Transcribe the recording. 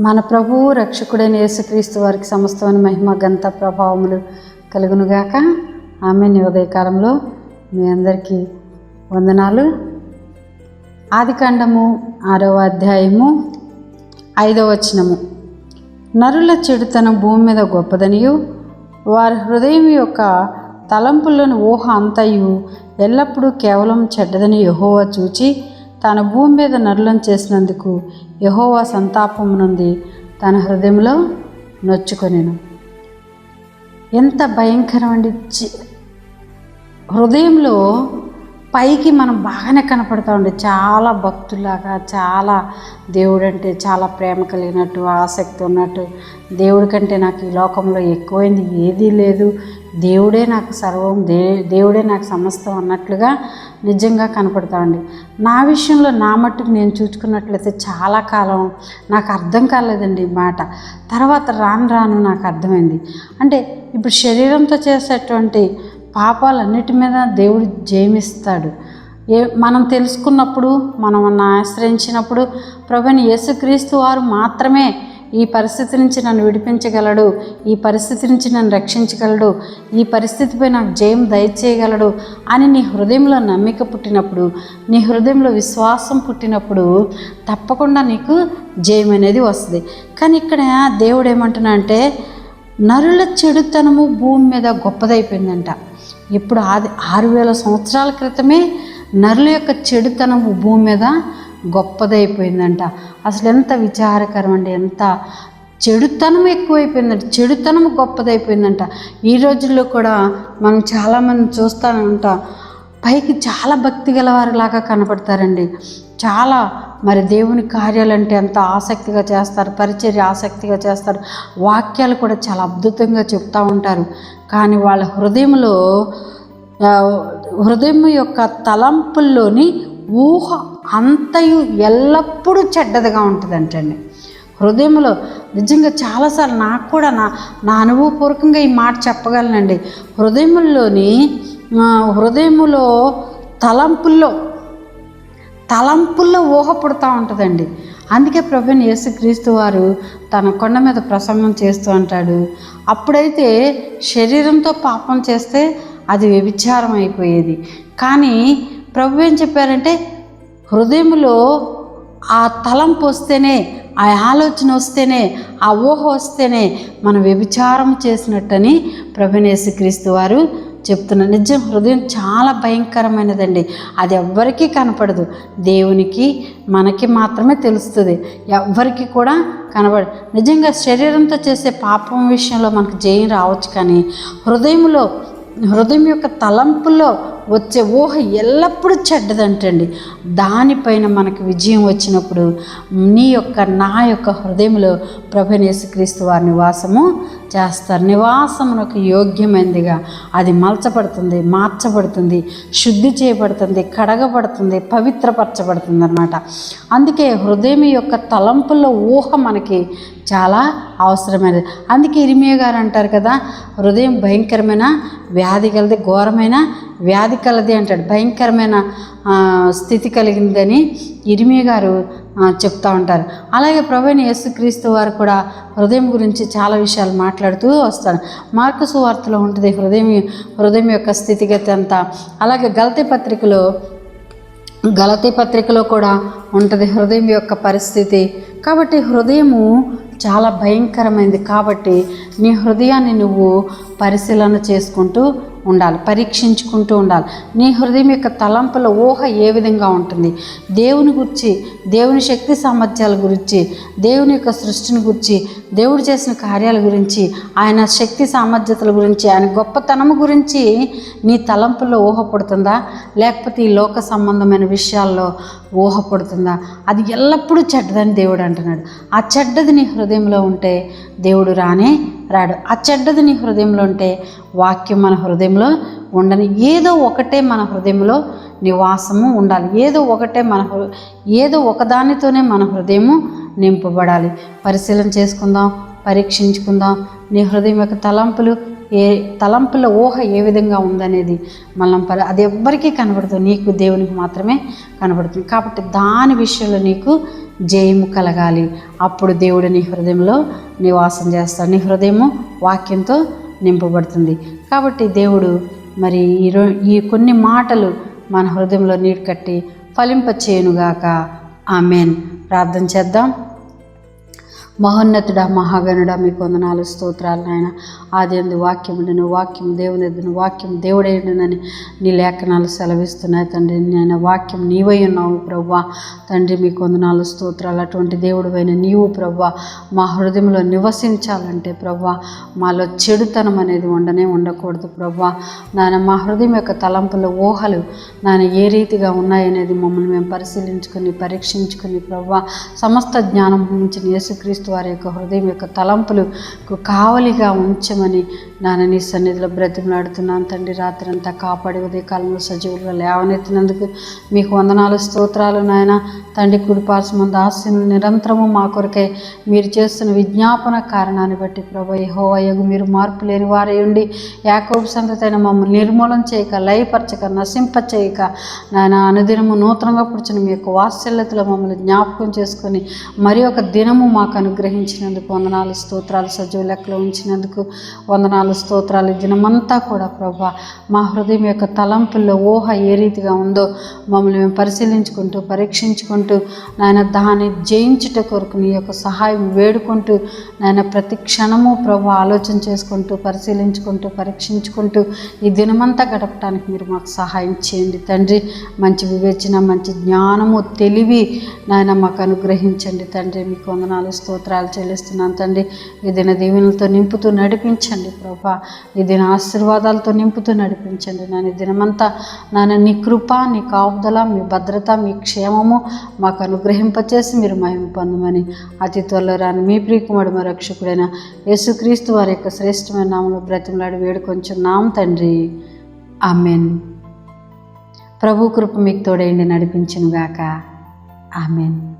మన ప్రభువు రక్షకుడైన యేసుక్రీస్తు వారికి సమస్తమైన మహిమ గంత ప్రభావములు కలుగునుగాక. ఆమె ఉదయకాలంలో మీ అందరికీ వందనాలు. ఆదికాండము ఆరవ అధ్యాయము ఐదవ వచనము. నరుల చెడుతనం భూమి మీద గొప్పదనియు వారి హృదయం యొక్క తలంపులను ఊహ అంతయు ఎల్లప్పుడూ కేవలం చెడ్డదని యహోవా చూచి తన భూమి మీద నరులను చేసినందుకు యహోవా సంతాపం నుండి తన హృదయంలో నొచ్చుకొనెను. ఎంత భయంకరం అండి చి- హృదయంలో పైకి మనం బాగానే కనపడతా ఉండే. చాలా భక్తులాగా చాలా దేవుడు అంటే చాలా ప్రేమ కలిగినట్టు ఆసక్తి ఉన్నట్టు. దేవుడి కంటే నాకు ఈ లోకంలో ఎక్కువైంది ఏదీ లేదు. దేవుడే నాకు సర్వం దే దేవుడే నాకు సమస్తం అన్నట్లుగా నిజంగా కనపడతా ఉండి. నా విషయంలో నా మట్టుకు నేను చూసుకున్నట్లయితే చాలా కాలం నాకు అర్థం కాలేదండి ఈ మాట. తర్వాత రాను రాను నాకు అర్థమైంది. అంటే ఇప్పుడు శరీరంతో చేసేటువంటి పాపాలన్నిటి మీద దేవుడు జయమిస్తాడు. ఏ మనం తెలుసుకున్నప్పుడు మనం ఆశ్రయించినప్పుడు ప్రభుని యేసుక్రీస్తు వారు మాత్రమే ఈ పరిస్థితి నుంచి నన్ను విడిపించగలడు ఈ పరిస్థితి నుంచి నన్ను రక్షించగలడు ఈ పరిస్థితిపై నాకు జయం దయచేయగలడు అని నీ హృదయంలో నమ్మిక పుట్టినప్పుడు నీ హృదయంలో విశ్వాసం పుట్టినప్పుడు తప్పకుండా నీకు జయం అనేది వస్తుంది. కానీ ఇక్కడ దేవుడు ఏమంటున్నా అంటే నరుల చెడుతనము భూమి మీద గొప్పదైపోయిందంట. ఇప్పుడు ఆది ఆరు వేల సంవత్సరాల క్రితమే నరుల యొక్క చెడుతనము భూమి మీద గొప్పదైపోయిందంట. అసలు ఎంత విచారకరం అండి ఎంత చెడుతనం ఎక్కువైపోయిందంట చెడుతనం గొప్పదైపోయిందంట. ఈ రోజుల్లో కూడా మనం చాలామంది చూస్తానంట పైకి చాలా భక్తి గలవారిలాగా కనపడతారండి. చాలా మరి దేవుని కార్యాలంటే ఎంత ఆసక్తిగా చేస్తారు పరిచర్య ఆసక్తిగా చేస్తారు. వాక్యాలు కూడా చాలా అద్భుతంగా చెప్తూ ఉంటారు. కానీ వాళ్ళ హృదయంలో హృదయం యొక్క తలంపుల్లోని ఊహ అంతయు ఎల్లప్పుడూ చెడ్డదిగా ఉంటుందంటండి. హృదయంలో నిజంగా చాలాసార్లు నాకు కూడా నా నా అనుభవపూర్వకంగా ఈ మాట చెప్పగలనండి. హృదయంలోని హృదయములో తలంపుల్లో తలంపుల్లో ఊహ పుడతా ఉంటుందండి. అందుకే ప్రభుని యేసుక్రీస్తు వారు తన కొండ మీద ప్రసంగం చేస్తూ అంటాడు. అప్పుడైతే శరీరంతో పాపం చేస్తే అది వ్యభిచారం అయిపోయేది. కానీ ప్రభు ఏం చెప్పారంటే హృదయంలో ఆ తలంపు వస్తేనే ఆ ఆలోచన వస్తేనే ఆ ఊహ వస్తేనే మనం వ్యభిచారం చేసినట్టని ప్రభునేసు క్రీస్తు వారు చెప్తున్నారు నిజం హృదయం చాలా భయంకరమైనదండి. అది ఎవ్వరికీ కనపడదు. దేవునికి మనకి మాత్రమే తెలుస్తుంది. ఎవ్వరికి కూడా కనబడదు నిజంగా శరీరంతో చేసే పాపం విషయంలో మనకు జయం రావచ్చు కానీ హృదయంలో హృదయం యొక్క తలంపులో వచ్చే ఊహ ఎల్లప్పుడూ చెడ్డదంటండి. దానిపైన మనకు విజయం వచ్చినప్పుడు నీ యొక్క నా యొక్క హృదయంలో ప్రభనేసుక్రీస్తు వారి నివాసము చేస్తారు. నివాసమునకు యోగ్యమైనదిగా అది మలచబడుతుంది మార్చబడుతుంది శుద్ధి చేయబడుతుంది కడగబడుతుంది పవిత్రపరచబడుతుంది అనమాట అందుకే హృదయం యొక్క తలంపుల్లో ఊహ మనకి చాలా అవసరమైనది. అందుకే ఇరిమియ గారు అంటారు కదా హృదయం భయంకరమైన వ్యాధి కలది ఘోరమైన వ్యాధి కలది అంటాడు. భయంకరమైన స్థితి కలిగిందని ఇరిమియ గారు చెప్తూ ఉంటారు. అలాగే ప్రభుని యేసుక్రీస్తు వారు కూడా హృదయం గురించి చాలా విషయాలు మాట్లాడుతూ వస్తారు. మార్కు సువార్తలో ఉంటుంది హృదయం హృదయం యొక్క స్థితిగతి అంతా. అలాగే గలతీ పత్రికలో గలతీ పత్రికలో కూడా ఉంటుంది హృదయం యొక్క పరిస్థితి. కాబట్టి హృదయము చాలా భయంకరమైనది కాబట్టి నీ హృదయాన్ని నువ్వు పరిశీలన చేసుకుంటూ ఉండాలి పరీక్షించుకుంటూ ఉండాలి. నీ హృదయం యొక్క తలంపుల ఊహ ఏ విధంగా ఉంటుంది? దేవుని గురించి దేవుని శక్తి సామర్థ్యాల గురించి దేవుని యొక్క సృష్టిని గురించి దేవుడు చేసిన కార్యాల గురించి ఆయన శక్తి సామర్థ్యతల గురించి ఆయన గొప్పతనము గురించి నీ తలంపుల్లో ఊహ పడుతుందా? లేకపోతే ఈ లోక సంబంధమైన విషయాల్లో ఊహ పుడుతుందా అది ఎల్లప్పుడూ చెడ్డదని దేవుడు అంటున్నాడు. ఆ చెడ్డది నీ హృదయంలో ఉంటే దేవుడు రానే రాడు. ఆ చెడ్డది నీ హృదయంలో ఉంటే వాక్యం మన హృదయంలో ఉండని ఏదో ఒకటే మన హృదయంలో నివాసము ఉండాలి. ఏదో ఒకటే మన హృ- ఏదో ఒకదానితోనే మన హృదయము నింపబడాలి. పరిశీలన చేసుకుందాం పరీక్షించుకుందాం. నీ హృదయం యొక్క తలంపులు ఏ తలంపుల ఊహ ఏ విధంగా ఉందనేది మనం పరి అది ఎవ్వరికీ కనబడుతుంది నీకు దేవునికి మాత్రమే కనబడుతుంది. కాబట్టి దాని విషయంలో నీకు జయము కలగాలి. అప్పుడు దేవుడు నీ హృదయంలో నివాసం చేస్తాడు. నీ హృదయము వాక్యంతో నింపబడుతుంది. కాబట్టి దేవుడు మరి ఈ ఈ కొన్ని మాటలు మన హృదయంలో నీరు కట్టి ఫలింపచేయునుగాక. ఆమెన్. ప్రార్థన చేద్దాం. మహోన్నతుడ మహాగణుడ మీకు వందనాలు స్తోత్రాలు నాయన. ఆది అందు వాక్యముడను వాక్యం దేవునిదును వాక్యం దేవుడైనని నీ లేఖనాలు సెలవిస్తున్నాయి తండ్రి. నేను వాక్యం నీవై ఉన్నావు ప్రవ్వా. తండ్రి మీకు వందనాలు స్తోత్రాలు. అటువంటి దేవుడువైన నీవు ప్రవ్వా. మా హృదయంలో నివసించాలంటే ప్రవ్వా మాలో చెడుతనం అనేది ఉండనే ఉండకూడదు ప్రవ్వా. నాయన మా హృదయం యొక్క తలంపుల ఊహలు నాయన ఏ రీతిగా ఉన్నాయనేది మమ్మల్ని మేము పరిశీలించుకొని పరీక్షించుకుని ప్రవ్వా. సమస్త జ్ఞానం నుంచి యేసుక్రీస్తు వారి యొక్క హృదయం యొక్క తలంపులకు కావలిగా ఉంచమని నాన్న నీ సన్నిధిలో బ్రతిమలాడుతున్నాను. తండ్రి రాత్రి అంతా కాపాడి ఉదయకాలంలో సజీవులుగా లేవనెత్తినందుకు మీకు వందనాలు స్తోత్రాలు నాయన. తండ్రి కుడిపార్శ్వ ముందు ఆశను నిరంతరము మా కొరకై మీరు చేస్తున్న విజ్ఞాపన కారణాన్ని బట్టి ప్రభు యహోవయ్యగు మీరు మార్పు లేని వారై ఉండి యాకోబు సంతతైన మమ్మల్ని నిర్మూలన చేయక లయపరచక నశింప చేయక నాయన అనుదినము నూతనంగా పుడిచిన మీ యొక్క వాత్సల్యతలో మమ్మల్ని జ్ఞాపకం చేసుకొని మరి ఒక దినము మాకు అనుగ్రహించినందుకు వందనాలు స్తోత్రాలు సజీవ లెక్కలో ఉంచినందుకు వందనాలు స్తోత్రాలు దినమంతా కూడా ప్రభా. మా హృదయం యొక్క తలంపుల్లో ఊహ ఏ రీతిగా ఉందో మమ్మల్ని మేము పరిశీలించుకుంటూ పరీక్షించుకుంటూ నాయన దాన్ని జయించుట కొరకు నీ యొక్క సహాయం వేడుకుంటూ నాయన ప్రతి క్షణము ప్రభు ఆలోచన చేసుకుంటూ పరిశీలించుకుంటూ పరీక్షించుకుంటూ ఈ దినమంతా గడపడానికి మీరు మాకు సహాయం చేయండి తండ్రి. మంచి వివేచన మంచి జ్ఞానము తెలివి నాయన మాకు అనుగ్రహించండి తండ్రి. మీకు వందనాలు స్తోత్రాలు చెల్లిస్తున్నాను తండ్రి. ఈ దిన దీవెనలతో నింపుతూ నడిపించండి ప్రభా. ఈ దిన ఆశీర్వాదాలతో నింపుతూ నడిపించండి. నన్ను ఈ దినమంతా నాన్న నీ కృప నీ కాపుదల మీ భద్రత మీ క్షేమము మాకు అనుగ్రహింపచేసి మీరు మహిమ పొందమని అతి త్వరలో రాని మీ ప్రియకుమారు మా రక్షకుడైన యేసుక్రీస్తు వారి యొక్క శ్రేష్టమైన నామంలో బ్రతిమలాడి వేడుకొంచున్నాం తండ్రి. ఆమెన్. ప్రభు కృప మీకు తోడైండి నడిపించునుగాక. ఆమెన్.